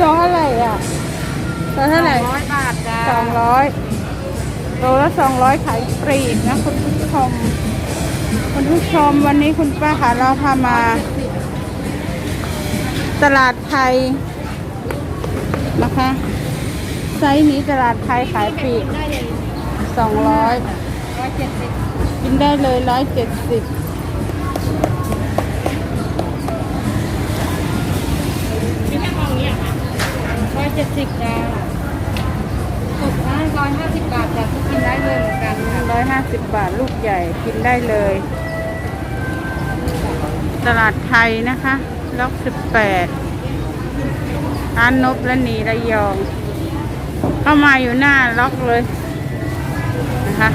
โลเท่าไหร่อะโลเท่าไหร่ร้อยบาทจ้าสองร้อยโลละสองร้อยขายปลีกนะคุณผู้ชมคุณผู้ชมวันนี้คุณป้าค่ะเราพามา ตลาดไทยนะคะไซส์นี้ตลาดไทยขายปลีกได้เลยสองร้อยร้อยเจ็ดสิบกินได้เลยร้อยเจ็ดสิบ เจ็ดสิบจ้าสุกได้ร้อยห้าสิบบาทจ้ะก็กินได้เลยเหมือนกันร้อยห้าสิบบาทลูกใหญ่กินได้เลย ตลาดไทยนะคะล็อกสิบแปดร้านนบและนีระยอง เข้ามาอยู่หน้าล็อกเลยนะคะ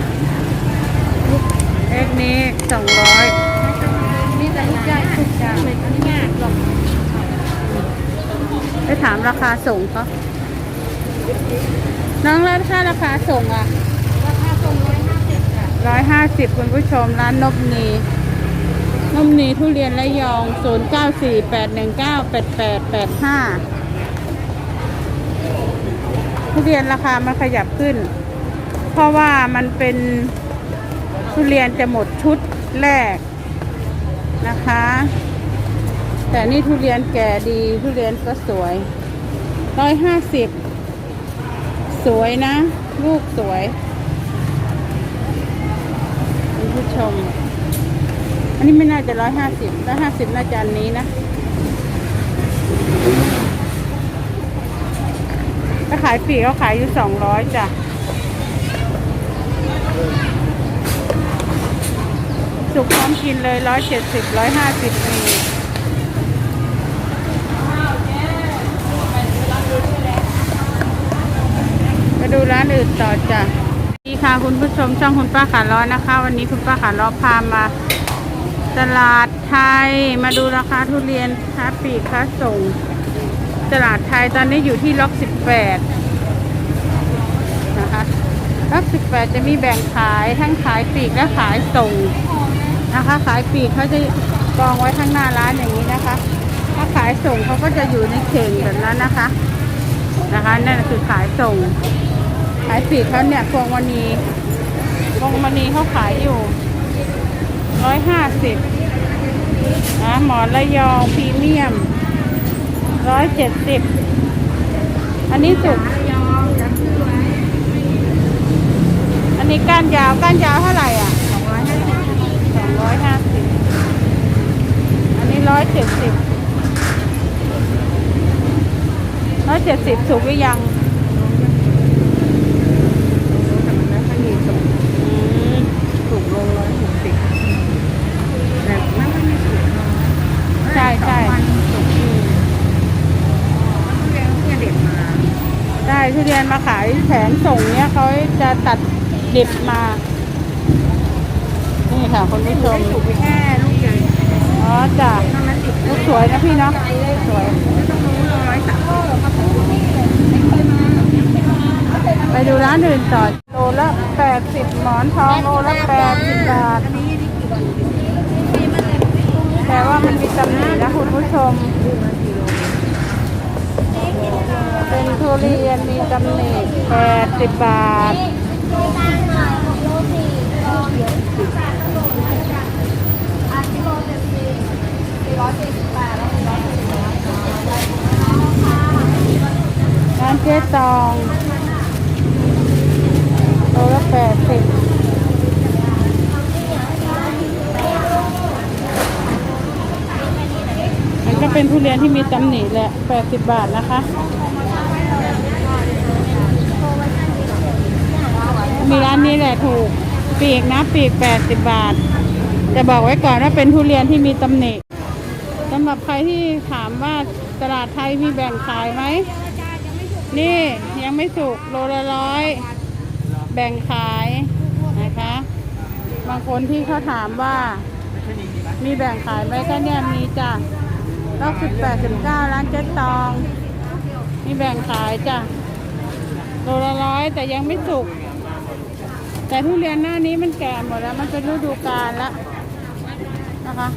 เอ็กนี้สองร้อยนี่แต่ลูกใหญ่สุกจ้าไม่ง่ายหรอก ไปถามราคาส่งเขาน้องแล้วถ้าราคาส่งอะ ราคาส่งร้อยห้าสิบจ้ะร้อยห้าสิบคุณผู้ชมร้านนบนีนบนีทุเรียนระยองศูนย์เก้าสี่แปดหนึ่งเก้าแปดแปดแปดห้าทุเรียนราคามันขยับขึ้น เพราะว่ามันเป็นทุเรียนจะหมดชุดแรกนะคะ แต่นี่ทุเรียนแก่ดีทุเรียนก็สวยร้อยห้าสิบสวยนะ ลูกสวยคุณผู้ชม อันนี้ไม่น่าจะร้อยห้าสิบร้อยห้าสิบน่าจะอันนี้นะถ้าขายปีกเขาขายอยู่สองร้อยจ้ะสุกพร้อมกินเลยร้อยเจ็ดสิบร้อยห้าสิบมี ไป ดต่อจ้ะดีค่ะคุณผู้ชมช่องคุณป้าขาล้อนะคะ วันนี้คุณป้าขาล้อพามา ตลาดไทยมาดูราคาทุเรียนค้าปีกค้าส่ง ตลาดไทยตอนนี้อยู่ที่ล็อกสิบแปดนะคะล็อกสิบแปดจะมีแบ่งขายทั้งขายปีกและขายส่งนะคะ ขายปีกเขาจะกองไว้ข้างหน้าร้านอย่างนี้นะคะ ถ้าขายส่งเขาก็จะอยู่ในเข่งแบบนั้นนะคะ นะคะนั่นคือขายส่ง ขายปีกเขาเนี่ยพวงมณีพวงมณีเขาขายอยู่ร้อยห้าสิบนะหมอนระยองพรีเมียมร้อยเจ็ดสิบอันนี้สุกยอมจะซื้อไว้อันนี้ก้านยาวก้านยาวเท่าไหร่อะสองร้อยห้าสิบสองร้อยห้าสิบอันนี้ร้อยเจ็ดสิบร้อยเจ็ดสิบสุกหรือยัง แต่มันไม่ค่อยมีส่ง อืม ถูกลงร้อยหกสิบแต่ไม่ค่อยมีถูก ใช่ใช่ ถูกที่เรียนเนี่ยเด็กมา ได้ทุเรียนมาขาย แผงส่งเนี้ยเขาจะตัดดิบมา นี่ค่ะคุณผู้ชมถูกแค่ลูกใหญ่อ๋อจ้ะลูกสวยนะพี่เนาะสวยไปดูร้านอื่นต่อโลละแปดสิบหมอนทองโลละแปดสิบบาทอันนี้นี่กี่บาทแต่ว่ามันมีตำหนินะคุณผู้ชม เรียนมีตำหนิแปดสิบบาท ร้านเจ๊ตองโลละแปดสิบมันก็เป็นทุเรียนที่มีตำหนิแหละแปดสิบบาทนะคะ มีร้านนี้แหละถูก ปีกนะปีกแปดสิบบาทจะบอกไว้ก่อนว่าเป็นทุเรียนที่มีตำหนิสำหรับใครที่ถามว่าตลาดไทยมีแบ่งขายไหม นี่ยังไม่สุกโลละร้อย แบ่งขายนะคะ บางคนที่เขาถามว่า มีแบ่งขายไหมก็เนี่ยมีจ้ะร้อบสิบแปดสิบเก้าร้านเจ๊ตอง มีแบ่งขายจ้ะโลละร้อยแต่ยังไม่สุก แต่ทุเรียนหน้านี้มันแก่หมดแล้ว มันเป็นฤดูกาลแล้วนะคะ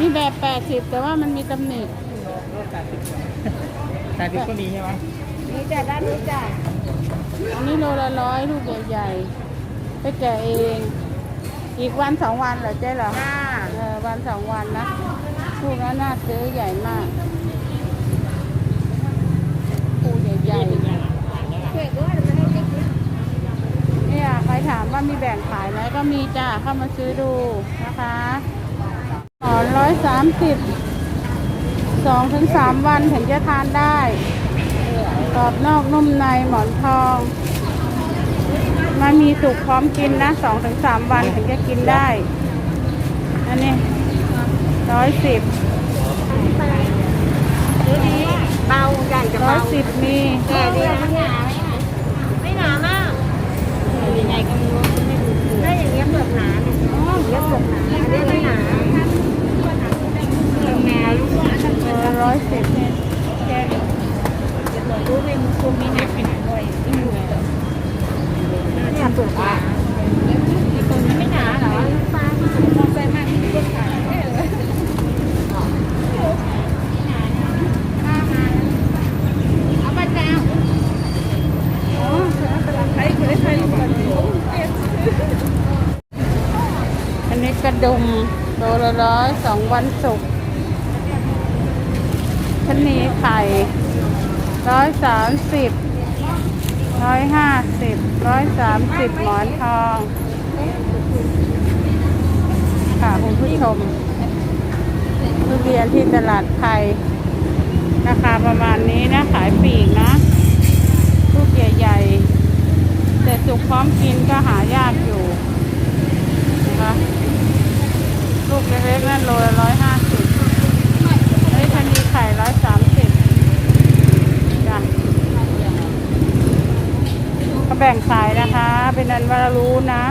นี่แบบแปดสิบแต่ว่ามันมีตำหนิแต่ดิบก็มีใช่ไหมนี่จ้ะด้านนี้จ้ะอันนี้โลละร้อยลูกใหญ่ๆไปแกะเอง อีกวันสองวันเหรอเจ๊เหรอจ้าเออวันสองวันนะลูกนั้นน่าซื้อใหญ่มากปูใหญ่ๆ เผ็ดด้วยมันให้ติ๊ก เนี่ยใคร ถามว่ามีแบ่งขายไหมก็มีจ้าเข้ามาซื้อดูนะคะหอนร้อยสามสิบสองถึงสามวันถึงจะทานได้กรอบนอกนุ่มในหมอนทองมันมีสุกพร้อมกินนะสองถึงสามวันถึงจะกินได้ อันนี้ร้อยสิบดูดีเบาใหญ่กับร้อยเบาสิบมีแก่ดีนะไม่หนาไม่หนามากยังไงก็ไม่รู้ไม่ดูถ้าอย่างเงี้ยเปลือกหนาเนี่ยอย่างเงี้ยเปลือกหนาอันนี้ไม่หนาเปลือกหนาลูกหนาทั้ง เออร้อยสิบเนี่ยแกะ รู้ไหมมันคงมีหนักไปหนาด้วยเนี่ยเปลือกหนาตรงนี้ไม่หนาเหรอฟ้าที่ผมมองไปมากที่เลือกหนาเอาไปจ้าอันนี้กระดุมโลละร้อยสองวันสุกร์ชนีไข่ ร้อยสามสิบร้อยห้าสิบร้อยสามสิบหมอนทอง ค่ะคุณผู้ชมทุเรียนที่ตลาดไทยราคาประมาณนี้นะ ขายปีกนะลูกใหญ่ๆ แต่สุกพร้อมกินก็หายากอยู่นะคะลูกเล็กๆนั่นโลละร้อยห้าสิบเฮ้ยพันมีไข่ร้อยสามสิบจ้ะก็แบ่งขายนะคะ เป็นอันวารู้นะ